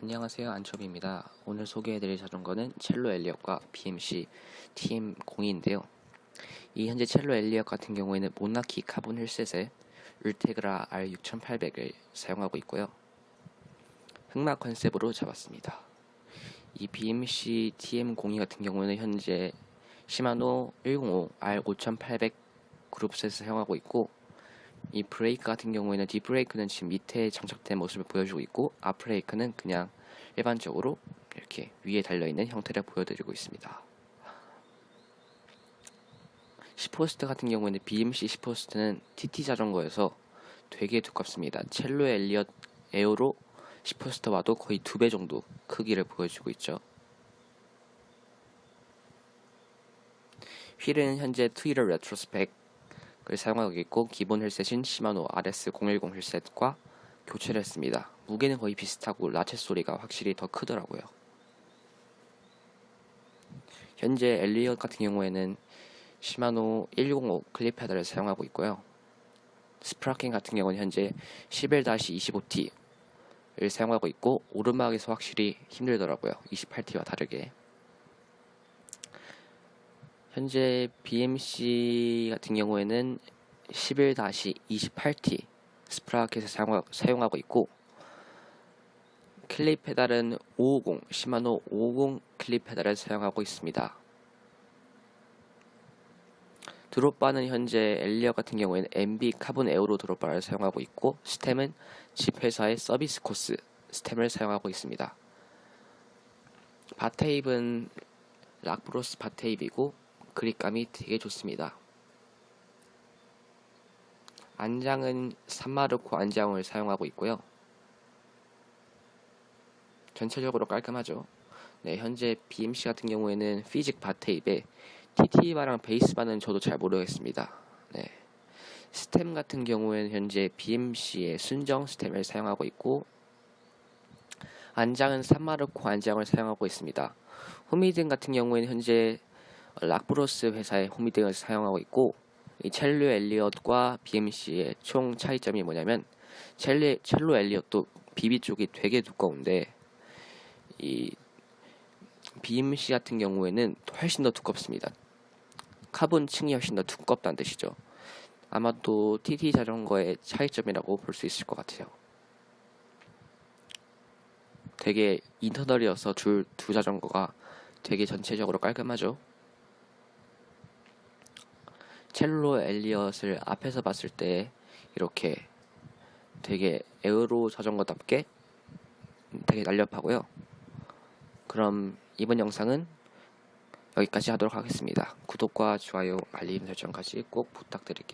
안녕하세요 안초비입니다. 오늘 소개해드릴 자전거는 첼로 엘리엇과 BMC TM02인데요. 이 현재 첼로 엘리엇 같은 경우에는 모나키 카본 힐셋에 울테그라 R6800을 사용하고 있고요. 흑마 컨셉으로 잡았습니다. 이 BMC TM02 같은 경우에는 현재 시마노 105 R5800 그룹셋을 사용하고 있고 이 브레이크 같은 경우에는 뒷 브레이크는 지금 밑에 장착된 모습을 보여주고 있고 앞 브레이크는 그냥 일반적으로 이렇게 위에 달려있는 형태를 보여드리고 있습니다. 시포스트 같은 경우에는 BMC 시포스트는 TT 자전거여서 되게 두껍습니다. 첼로 엘리엇 에어로 시포스트와도 거의 두 배 정도 크기를 보여주고 있죠. 휠은 현재 트위터 레트로 스펙 을 사용하고 있고 기본 헬셋인 시마노 RS010 헬셋과 교체를 했습니다. 무게는 거의 비슷하고 라체 소리가 확실히 더 크더라고요. 현재 엘리엇 같은 경우에는 시마노 105 클립 페달을 사용하고 있고요. 스프라켄 같은 경우는 현재 11-25T를 사용하고 있고 오르막에서 확실히 힘들더라고요. 28T와 다르게. 현재 BMC 같은 경우에는 11-28T 스프라켓을 사용하 고 있고 클립 페달은 550 시마노 550 클립 페달을 사용하고 있습니다. 드롭바는 현재 엘리어 같은 경우에는 MB 카본 에어로 드롭바를 사용하고 있고 스템은 집 회사의 서비스 코스 스템을 사용하고 있습니다. 바테입은 락브로스 바테입이고 그립감이 되게 좋습니다. 안장은 산마르코 안장을 사용하고 있고요. 전체적으로 깔끔하죠. 네, 현재 BMC 같은 경우에는 피직 바테입에 TT바랑 베이스바는 저도 잘 모르겠습니다. 네. 스템 같은 경우에는 현재 BMC의 순정 스템을 사용하고 있고 안장은 산마르코 안장을 사용하고 있습니다. 후미등 같은 경우에는 현재 락브로스 회사의 호미등을 사용하고 있고 이 첼로 엘리엇과 BMC의 총 차이점이 뭐냐면 첼리, 첼로 엘리엇도 비비 쪽이 되게 두꺼운데 이 BMC 같은 경우에는 훨씬 더 두껍습니다. 카본 층이 훨씬 더 두껍다는 뜻이죠. 아마도 TT 자전거의 차이점이라고 볼 수 있을 것 같아요. 되게 인터널이어서 줄 두 자전거가 되게 전체적으로 깔끔하죠. 첼로 엘리엇을 앞에서 봤을 때 이렇게 되게 에어로 자전거답게 되게 날렵하고요. 그럼 이번 영상은 여기까지 하도록 하겠습니다. 구독과 좋아요, 알림 설정까지 꼭 부탁드릴게요.